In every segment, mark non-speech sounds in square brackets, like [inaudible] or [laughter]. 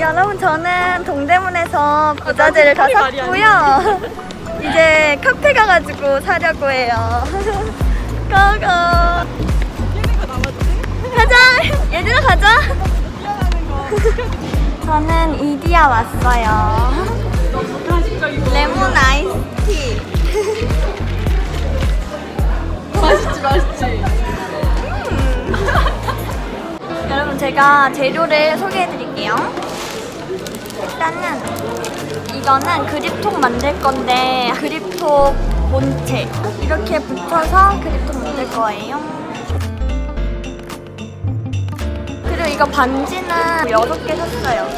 여러분 저는 동대문에서 부자재를 다 샀고요. 이제 카페 가가지고 사려고 해요. [laughs] 고고. 가자. 얘들아 가자. [laughs] 저는 이디야 왔어요. 레몬 아이스티. [laughs] 맛있지 맛있지. [laughs] 여러분 제가 재료를 소개해 드릴게요. 일단은 이거는 그립톡 만들 건데 그립톡 본체 이렇게 붙여서 그립톡 만들 거예요. 그리고 이거 반지는 6개 샀어요.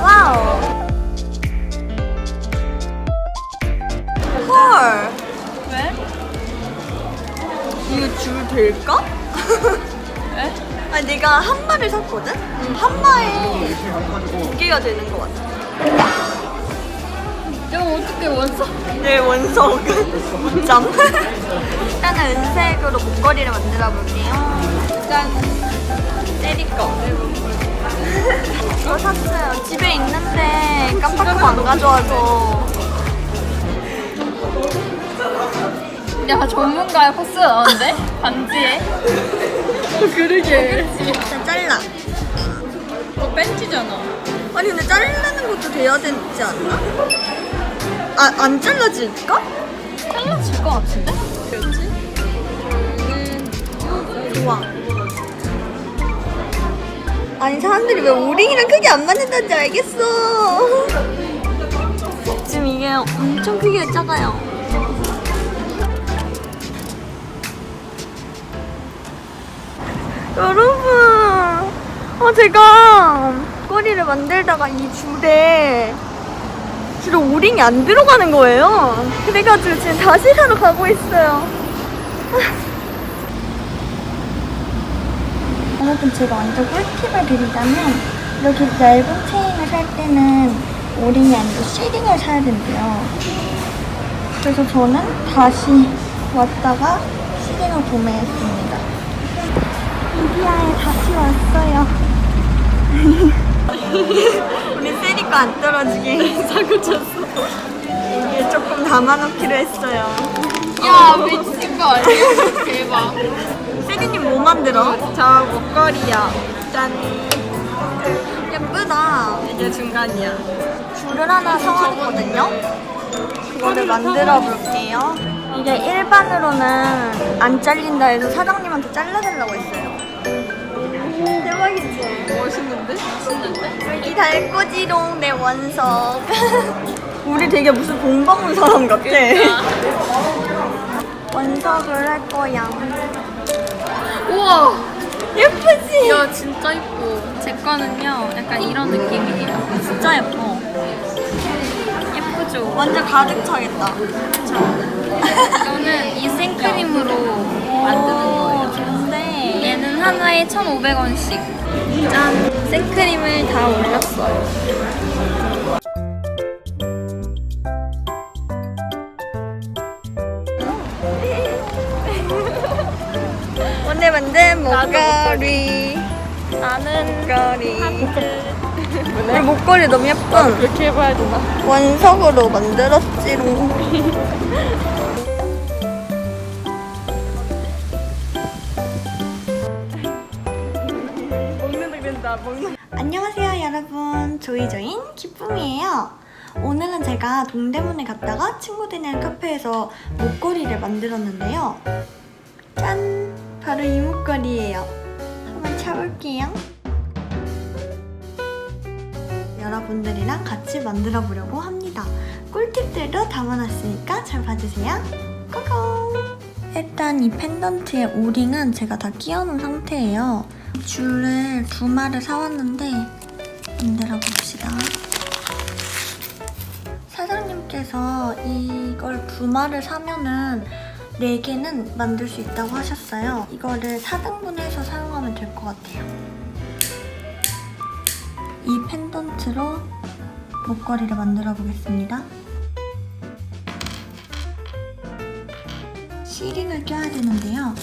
와우. 헐. 왜? 이거 줄 될까? 왜? 아니 내가 한 마를 샀거든? 한 마에 두 개가 되는 것 같아. 이거 어떻게 원서? 내 원석 점. 일단은 은색으로 목걸이를 만들어 볼게요. 짠. 때릴 거. 이거 샀어요. 집에 있는데 깜빡하고 안 가져와서. 야 전문가의 코스 나왔는데 반지에. 그러게. 일단 잘라. 이거 벤치잖아. 아니 근데 자르는 것도 돼야 되지 않나? 아 안 잘라질까? 잘라질 것 같은데? 그렇지? 좋아. 아니 사람들이 왜 오링이랑 크게 안 맞는다는지 알겠어. 지금 이게 엄청 크게 작아요. 여러분, 어 제가 꼬리를 만들다가 이 줄에 줄에 오링이 안 들어가는 거예요. 그래가지고 지금 다시 사러 가고 있어요. 여러분 제가 완전 꿀팁을 드리자면 이렇게 얇은 체인을 살 때는 오링이 아니고 시링을 사야 된대요. 그래서 저는 다시 왔다가 시링을 구매했습니다. 이디야에 다시 왔어요. [laughs] 우리 세리가 안 떨어지게 사고 쳤어. 이게 조금 담아놓기로 했어요. 야 미친 거 아니야? 대박. 세리님 뭐 만들어? 저 목걸이야. 짠. 예쁘다. 이게 중간이야. 줄을 하나 사왔거든요. 그거를 만들어 볼게요. 이게 일반으로는 안 잘린다 해서 사장님한테 잘라달라고 했어요. 대박이지? 멋있는데? 멋있는데? 여기 달꼬지롱 내 원석. [laughs] 우리 되게 무슨 공방문 사람 같아. 원석을 할 거야. 우와. 예쁘지? 야 진짜 이뻐. 제 거는요 약간 이런 느낌이에요. 진짜 예뻐. 예쁘죠? 완전 가득 차겠다. 이거는 이 생크림으로 만드는 거예요. 좋은데. 얘는 하나에 1,500원씩. 짠! 생크림을 다 올렸어요. [laughs] 오늘 만든 나도 목걸이. 나는 목걸이. 이 목걸이 너무 예쁜. 이렇게 해봐야 되나? 원석으로 만들었지롱. [laughs] 안녕하세요 여러분. 조이조인 기쁨이에요. 오늘은 제가 동대문에 갔다가 친구들이랑 카페에서 목걸이를 만들었는데요. 짠! 바로 이 목걸이에요. 한번 차볼게요. 여러분들이랑 같이 만들어 보려고 합니다. 꿀팁들도 담아놨으니까 잘 봐주세요. 고고! 일단 이 펜던트의 오링은 제가 다 끼워놓은 상태예요 줄을 두 마를 사왔는데 만들어 봅시다. 사장님께서 이걸 두 마를 사면은 네 개는 만들 수 있다고 하셨어요. 이거를 4등분해서 사용하면 될 것 같아요. 이 펜던트로 목걸이를 만들어 보겠습니다. C링을 껴야 되는데요.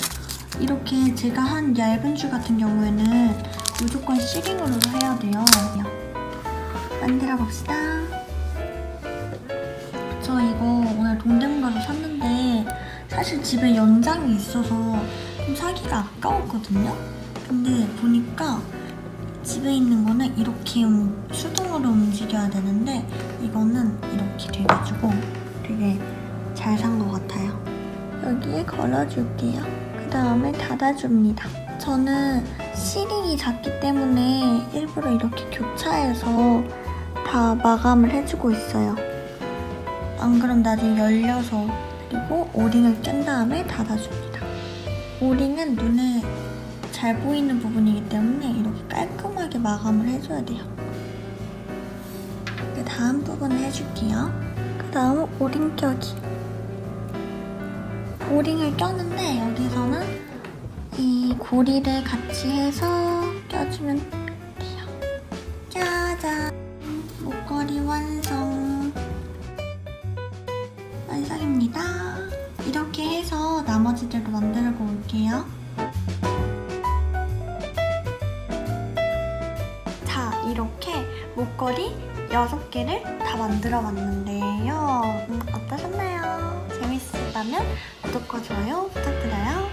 이렇게 제가 한 얇은 줄 같은 경우에는 무조건 C링으로 해야 돼요. 만들어 봅시다. 저 이거 오늘 동대문 가서 샀는데 사실 집에 연장이 있어서 좀 사기가 아까웠거든요. 근데 보니까 집에 있는 거는 이렇게 음- 수동으로 움직여야 되는데 이거는 이렇게 돼가지고 되게 잘 산 것 같아요. 여기에 걸어줄게요. 그 다음에 닫아줍니다. 저는 시링이 작기 때문에 일부러 이렇게 교차해서 다 마감을 해주고 있어요. 안 그럼 나중에 열려서 그리고 오링을 깬 다음에 닫아줍니다. 오링은 눈에 잘 보이는 부분이기 때문에 이렇게 깔끔하게 마감을 해줘야 돼요. 그 다음 부분을 해줄게요. 그 다음 오링 껴기. 오링을 꼈는데 여기서는 이 고리를 같이 해서 껴주면 돼요. 짜잔! 목걸이 완성! 완성입니다. 이렇게 해서 나머지들도 만들고 올게요. 자, 이렇게 목걸이 6개를 다 만들어 봤는데요. 음, 어떠셨나요? 재밌었다면 구독과 좋아요 부탁드려요.